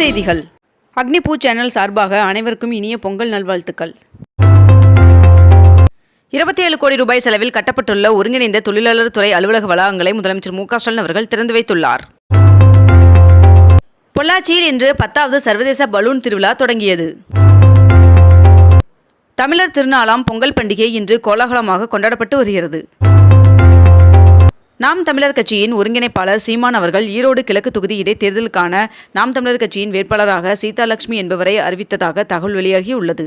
செய்திகள். அக்னிபூ சேனல் சார்பாக அனைவருக்கும் இனிய பொங்கல் நல்வாழ்த்துக்கள். இருபத்தி ஏழு கோடி ரூபாய் செலவில் கட்டப்பட்டுள்ள ஒருங்கிணைந்த தொழிலாளர் துறை அலுவலக வளாகங்களை முதலமைச்சர் மு ஸ்டாலின் அவர்கள் திறந்து வைத்துள்ளார். பொள்ளாச்சியில் இன்று பத்தாவது சர்வதேச பலூன் திருவிழா தொடங்கியது. தமிழர் திருநாளாம் பொங்கல் பண்டிகை இன்று கோலாகலமாக கொண்டாடப்பட்டு வருகிறது. நாம் தமிழர் கட்சியின் ஒருங்கிணைப்பாளர் சீமான் அவர்கள் ஈரோடு கிழக்கு தொகுதி இடைத்தேர்தலுக்கான நாம் தமிழர் கட்சியின் வேட்பாளராக சீதாலட்சுமி என்பவரை அறிவித்ததாக தகவல் வெளியாகியுள்ளது.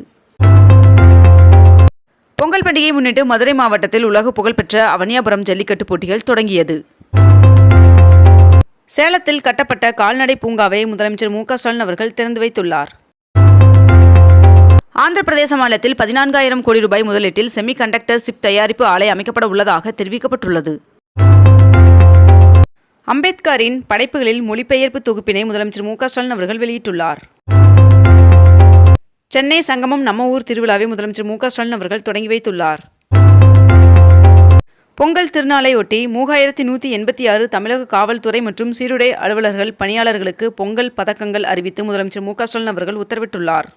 பொங்கல் பண்டிகையை முன்னிட்டு மதுரை மாவட்டத்தில் உலக புகழ்பெற்ற அவனியாபுரம் ஜல்லிக்கட்டு போட்டிகள் தொடங்கியது. சேலத்தில் கட்டப்பட்ட கால்நடை பூங்காவை முதலமைச்சர் மு ஸ்டாலின் அவர்கள் திறந்து வைத்துள்ளார். ஆந்திர பிரதேச மாநிலத்தில் பதினான்காயிரம் கோடி ரூபாய் முதலீட்டில் செமி கண்டக்டர் சிப் தயாரிப்பு ஆலை அமைக்கப்பட உள்ளதாக தெரிவிக்கப்பட்டுள்ளது. அம்பேத்கரின் படைப்புகளில் மொழிபெயர்ப்பு தொகுப்பினை முதலமைச்சர் மு ஸ்டாலின் அவர்கள் வெளியிட்டுள்ளார். சென்னை சங்கமம் நம்ம ஊர் திருவிழாவை முதலமைச்சர் மு ஸ்டாலின் அவர்கள் தொடங்கி வைத்துள்ளார். பொங்கல் திருநாளையொட்டி மூவாயிரத்தி நூற்றி எண்பத்தி ஆறு தமிழக காவல்துறை மற்றும் சீருடை அலுவலர்கள் பணியாளர்களுக்கு பொங்கல் பதக்கங்கள் அறிவித்து முதலமைச்சர் மு ஸ்டாலின் அவர்கள் உத்தரவிட்டுள்ளார்.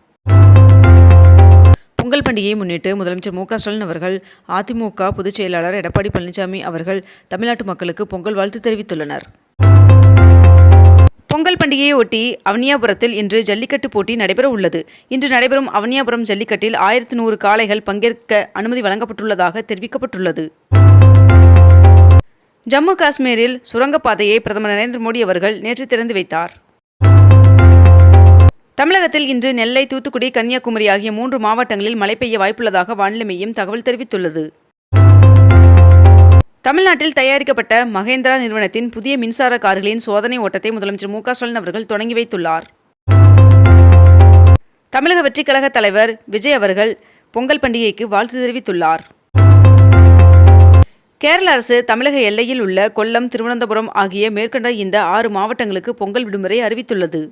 பொங்கல் பண்டிகையை முன்னிட்டு முதலமைச்சர் மு க ஸ்டாலின் அவர்கள் அதிமுக பொதுச் செயலாளர் எடப்பாடி பழனிசாமி அவர்கள் தமிழ்நாட்டு மக்களுக்கு பொங்கல் வாழ்த்து தெரிவித்துள்ளனர். பொங்கல் பண்டிகையை ஒட்டி அவனியாபுரத்தில் இன்று ஜல்லிக்கட்டு போட்டி நடைபெற உள்ளது. இன்று நடைபெறும் அவனியாபுரம் ஜல்லிக்கட்டில் ஆயிரத்தி நூறு காளைகள் பங்கேற்க அனுமதி வழங்கப்பட்டுள்ளதாக தெரிவிக்கப்பட்டுள்ளது. ஜம்மு காஷ்மீரில் சுரங்கப்பாதையை பிரதமர் நரேந்திர மோடி அவர்கள் நேற்று திறந்து வைத்தார். தமிழகத்தில் இன்று நெல்லை தூத்துக்குடி கன்னியாகுமரி ஆகிய மூன்று மாவட்டங்களில் மழை பெய்ய வாய்ப்புள்ளதாக வானிலை மையம் தகவல் தெரிவித்துள்ளது. தமிழ்நாட்டில் தயாரிக்கப்பட்ட மகேந்திரா நிறுவனத்தின் புதிய மின்சார கார்களின் சோதனை ஓட்டத்தை முதலமைச்சர் மு க ஸ்டாலின் அவர்கள் தொடங்கி வைத்துள்ளார். தமிழக வெற்றிக் கழக தலைவர் விஜய் அவர்கள் பொங்கல் பண்டிகைக்கு வாழ்த்து தெரிவித்துள்ளார். கேரள அரசு தமிழக எல்லையில் உள்ள கொல்லம் திருவனந்தபுரம் ஆகிய மேற்கண்ட இந்த ஆறு மாவட்டங்களுக்கு பொங்கல் விடுமுறை அறிவித்துள்ளது.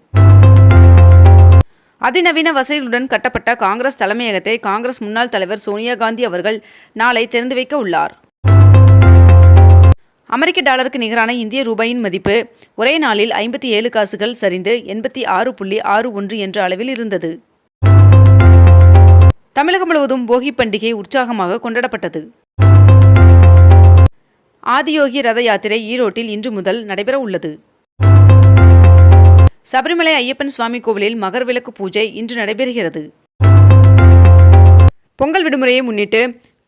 அதிநவீன வசதிகளுடன் கட்டப்பட்ட காங்கிரஸ் தலைமையகத்தை காங்கிரஸ் முன்னாள் தலைவர் சோனியா காந்தி அவர்கள் நாளை திறந்து வைக்க உள்ளார். அமெரிக்க டாலருக்கு நிகரான இந்திய ரூபாயின் மதிப்பு ஒரே நாளில் ஐம்பத்தி ஏழு காசுகள் சரிந்து எண்பத்தி ஆறு புள்ளி ஆறு ஒன்று என்ற அளவில் இருந்தது. தமிழகம் முழுவதும் போகி பண்டிகை உற்சாகமாக கொண்டாடப்பட்டது. ஆதியோகி ரத யாத்திரை ஈரோட்டில் இன்று முதல் நடைபெற உள்ளது. சபரிமலை ஐயப்பன் சுவாமி கோவிலில் மகர்விளக்கு பூஜை இன்று நடைபெறுகிறது. பொங்கல் விடுமுறையை முன்னிட்டு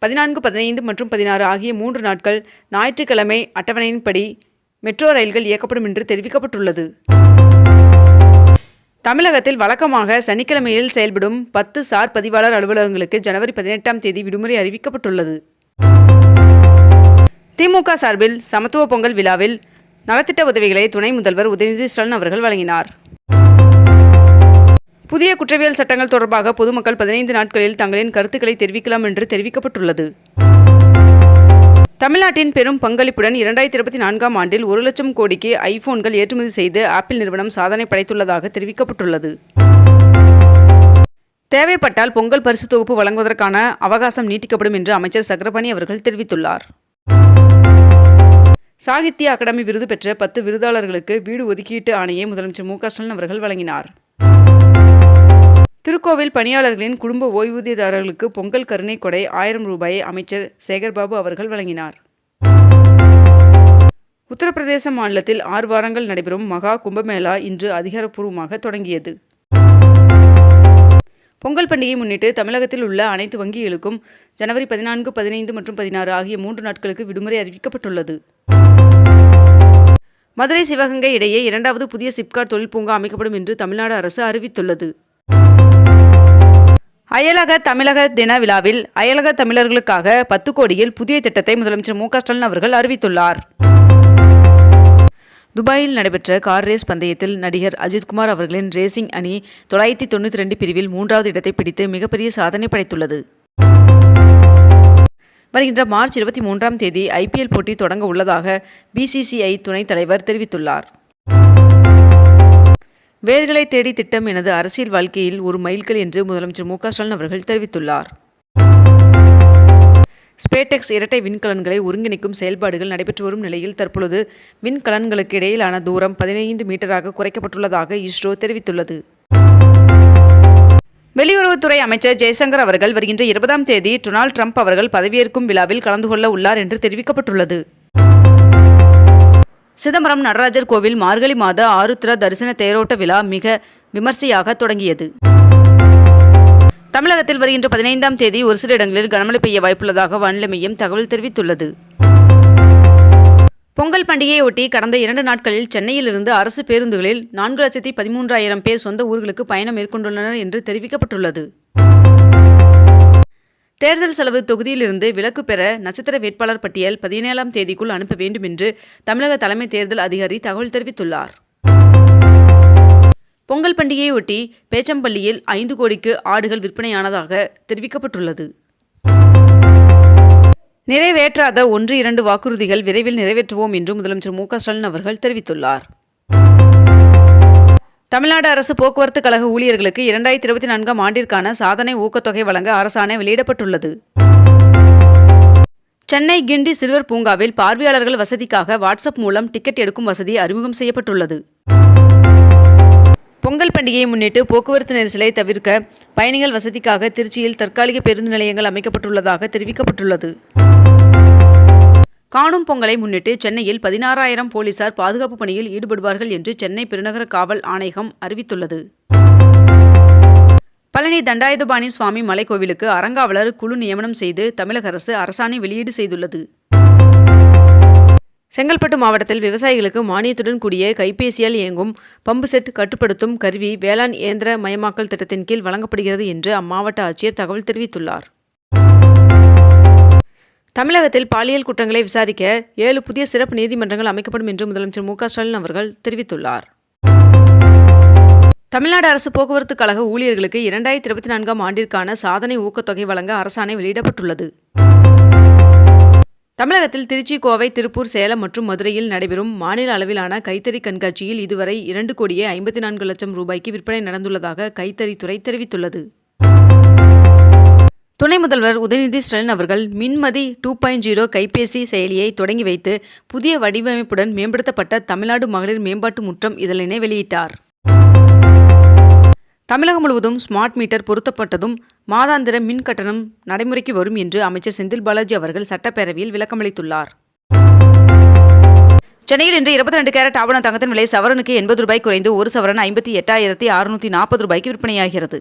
பதினான்கு பதினைந்து மற்றும் பதினாறு ஆகிய மூன்று நாட்கள் ஞாயிற்றுக்கிழமை அட்டவணையின்படி மெட்ரோ ரயில்கள் இயக்கப்படும் என்று தெரிவிக்கப்பட்டுள்ளது. தமிழகத்தில் வழக்கமாக சனிக்கிழமையில் செயல்படும் பத்து சார் பதிவாளர் அலுவலகங்களுக்கு ஜனவரி பதினெட்டாம் தேதி விடுமுறை அறிவிக்கப்பட்டுள்ளது. திமுக சார்பில் சமத்துவ பொங்கல் விழாவில் நலத்திட்ட உதவிகளை துணை முதல்வர் உதயநிதி ஸ்டாலின் அவர்கள் வழங்கினார். புதிய குற்றவியல் சட்டங்கள் தொடர்பாக பொதுமக்கள் பதினைந்து நாட்களில் தங்களின் கருத்துக்களை தெரிவிக்கலாம் என்று தெரிவிக்கப்பட்டுள்ளது. தமிழ்நாட்டின் பெரும் பங்களிப்புடன் இரண்டாயிரத்தி இருபத்தி நான்காம் ஆண்டில் ஒரு லட்சம் கோடிக்கு ஐபோன்கள் ஏற்றுமதி செய்து ஆப்பிள் நிறுவனம் சாதனை படைத்துள்ளதாக தெரிவிக்கப்பட்டுள்ளது. தேவைப்பட்டால் பொங்கல் பரிசு தொகுப்பு வழங்குவதற்கான அவகாசம் நீட்டிக்கப்படும் என்று அமைச்சர் சக்கரபாணி அவர்கள் தெரிவித்துள்ளார். சாகித்ய அகாடமி விருது பெற்ற பத்து விருதாளர்களுக்கு வீடு ஒதுக்கீட்டு ஆணையை முதலமைச்சர் மு ஸ்டாலின் அவர்கள் வழங்கினார். திருக்கோவில் பணியாளர்களின் குடும்ப ஓய்வூதியதாரர்களுக்கு பொங்கல் கருணை கொடை ஆயிரம் ரூபாயை அமைச்சர் சேகர்பாபு அவர்கள் வழங்கினார். உத்தரப்பிரதேச மாநிலத்தில் ஆறு வாரங்கள் நடைபெறும் மகா கும்பமேளா இன்று அதிகாரப்பூர்வமாக தொடங்கியது. பொங்கல் பண்டிகையை முன்னிட்டு தமிழகத்தில் உள்ள அனைத்து வங்கிகளுக்கும் ஜனவரி பதினான்கு பதினைந்து மற்றும் பதினாறு ஆகிய மூன்று நாட்களுக்கு விடுமுறை அறிவிக்கப்பட்டுள்ளது. மதுரை சிவகங்கை இடையே இரண்டாவது புதிய சிப்காட் தொழிற்பூங்கா அமைக்கப்படும் என்று தமிழ்நாடு அரசு அறிவித்துள்ளது. அயலக தமிழக தின விழாவில் அயலக தமிழர்களுக்காக பத்து கோடியில் புதிய திட்டத்தை முதலமைச்சர் மு ஸ்டாலின் அவர்கள் அறிவித்துள்ளார். துபாயில் நடைபெற்ற கார் ரேஸ் பந்தயத்தில் நடிகர் அஜித்குமார் அவர்களின் ரேசிங் அணி தொள்ளாயிரத்தி தொண்ணூற்றி ரெண்டு பிரிவில் மூன்றாவது இடத்தை பிடித்து மிகப்பெரிய சாதனை படைத்துள்ளது. வருகின்ற மார்ச் இருபத்தி மூன்றாம் தேதி ஐபிஎல் போட்டி தொடங்க உள்ளதாக பிசிசிஐ துணைத் தலைவர் தெரிவித்துள்ளார். வேர்களை தேடி திட்டம் எனது அரசியல் வாழ்க்கையில் ஒரு மைல்கல் என்று முதலமைச்சர் மு ஸ்டாலின் அவர்கள் தெரிவித்துள்ளார். ஸ்பேடெக்ஸ் இரட்டை விண்கலன்களை ஒருங்கிணைக்கும் செயல்பாடுகள் நடைபெற்று வரும் நிலையில் தற்பொழுது விண்கலன்களுக்கு இடையிலான தூரம் பதினைந்து மீட்டராக குறைக்கப்பட்டுள்ளதாக இஸ்ரோ தெரிவித்துள்ளது. வெளியுறவுத்துறை அமைச்சர் ஜெய்சங்கர் அவர்கள் வருகின்ற இருபதாம் தேதி டொனால்ட் ட்ரம்ப் அவர்கள் பதவியேற்கும் விழாவில் கலந்து கொள்ள உள்ளார் என்று தெரிவிக்கப்பட்டுள்ளது. சிதம்பரம் நடராஜர் கோவில் மார்கழி மாத ஆருத்ரா தரிசன தேரோட்ட விழா மிக விமர்சையாக தொடங்கியது. தமிழகத்தில் வருகின்ற பதினைந்தாம் தேதி ஒரு சில இடங்களில் கனமழை பெய்ய வாய்ப்புள்ளதாக வானிலை மையம் தகவல் தெரிவித்துள்ளது. பொங்கல் பண்டிகையொட்டி கடந்த இரண்டு நாட்களில் சென்னையிலிருந்து அரசு பேருந்துகளில் நான்கு லட்சத்தி பதிமூன்றாயிரம் பேர் சொந்த ஊர்களுக்கு பயணம் மேற்கொண்டுள்ளனர் என்று தெரிவிக்கப்பட்டுள்ளது. தேர்தல் செலவு தொகுதியிலிருந்து விலக்கு பெற நட்சத்திர வேட்பாளர் பட்டியல் பதினேழாம் தேதிக்குள் அனுப்ப வேண்டும் என்று தமிழக தலைமை தேர்தல் அதிகாரி தகவல் தெரிவித்துள்ளார். பொங்கல் பண்டிகையொட்டி பேச்சம்பள்ளியில் ஐந்து கோடிக்கு ஆடுகள் விற்பனையானதாக தெரிவிக்கப்பட்டுள்ளது. நிறைவேற்றாத ஒன்று இரண்டு வாக்குறுதிகள் விரைவில் நிறைவேற்றுவோம் என்று முதலமைச்சர் மு ஸ்டாலின் அவர்கள் தெரிவித்துள்ளார். தமிழ்நாடு அரசு போக்குவரத்து கழக ஊழியர்களுக்கு இரண்டாயிரத்தி இருபத்தி நான்காம் ஆண்டிற்கான சாதனை ஊக்கத்தொகை வழங்க அரசாணை வெளியிடப்பட்டுள்ளது. சென்னை கிண்டி சிறுவர் பூங்காவில் பார்வையாளர்கள் வசதிக்காக வாட்ஸ்அப் மூலம் டிக்கெட் எடுக்கும் வசதி அறிமுகம் செய்யப்பட்டுள்ளது. பொங்கல் பண்டிகையை முன்னிட்டு போக்குவரத்து நெரிசலை தவிர்க்க பயணிகள் வசதிக்காக திருச்சியில் தற்காலிக பேருந்து நிலையங்கள் அமைக்கப்பட்டுள்ளதாக தெரிவிக்கப்பட்டுள்ளது. காணும் பொங்கலை முன்னிட்டு சென்னையில் பதினாறாயிரம் போலீசார் பாதுகாப்பு பணியில் ஈடுபடுவார்கள் என்று சென்னை பெருநகர காவல் ஆணையகம் அறிவித்துள்ளது. பழனி தண்டாயுதபாணி சுவாமி மலைக்கோவிலுக்கு அறங்காவலர் குழு நியமனம் செய்து தமிழக அரசு அரசாணை வெளியீடு செய்துள்ளது. செங்கல்பட்டு மாவட்டத்தில் விவசாயிகளுக்கு மானியத்துடன் கூடிய கைபேசியால் இயங்கும் பம்பு செட் கட்டுப்படுத்தும் கருவி வேளாண் இயந்திர மயமாக்கல் திட்டத்தின் கீழ் வழங்கப்படுகிறது என்று அம்மாவட்ட ஆட்சியர் தகவல் தெரிவித்துள்ளார். தமிழகத்தில் பாலியல் குற்றங்களை விசாரிக்க ஏழு புதிய சிறப்பு நீதிமன்றங்கள் அமைக்கப்படும் என்று முதலமைச்சர் மு ஸ்டாலின் அவர்கள் தெரிவித்துள்ளார். தமிழ்நாடு அரசு போக்குவரத்து கழக ஊழியர்களுக்கு இரண்டாயிரத்தி இருபத்தி நான்காம் ஆண்டிற்கான சாதனை ஊக்கத்தொகை வழங்க அரசாணை வெளியிடப்பட்டுள்ளது. தமிழகத்தில் திருச்சி கோவை திருப்பூர் சேலம் மற்றும் மதுரையில் நடைபெறும் மாநில அளவிலான கைத்தறி கண்காட்சியில் இதுவரை இரண்டு கோடியே ஐம்பத்தி நான்கு லட்சம் ரூபாய்க்கு விற்பனை நடந்துள்ளதாக கைத்தறித்துறை தெரிவித்துள்ளது. துணை முதல்வர் உதயநிதி ஸ்டாலின் அவர்கள் மின்மதி டூ பாயிண்ட் ஜீரோ கைபேசி செயலியை தொடங்கி வைத்து புதிய வடிவமைப்புடன் மேம்படுத்தப்பட்ட தமிழ்நாடு மகளிர் மேம்பாட்டு முற்றம் இதழினை வெளியிட்டார். தமிழகம் முழுவதும் ஸ்மார்ட் மீட்டர் பொருத்தப்பட்டதும் மாதாந்திர மின் கட்டணம் நடைமுறைக்கு வரும் என்று அமைச்சர் செந்தில் பாலாஜி அவர்கள் சட்டப்பேரவையில் விளக்கமளித்துள்ளார் சென்னையில் இன்று இருபத்தி ரெண்டு கேரட் ஆவண தங்கத்தின் விலை சவரனுக்கு எண்பது ரூபாய் குறைந்து ஒரு சவரன் ஐம்பத்தி எட்டாயிரத்தி அறுநூற்றி நாற்பது ரூபாய்க்கு விற்பனையாகிறது.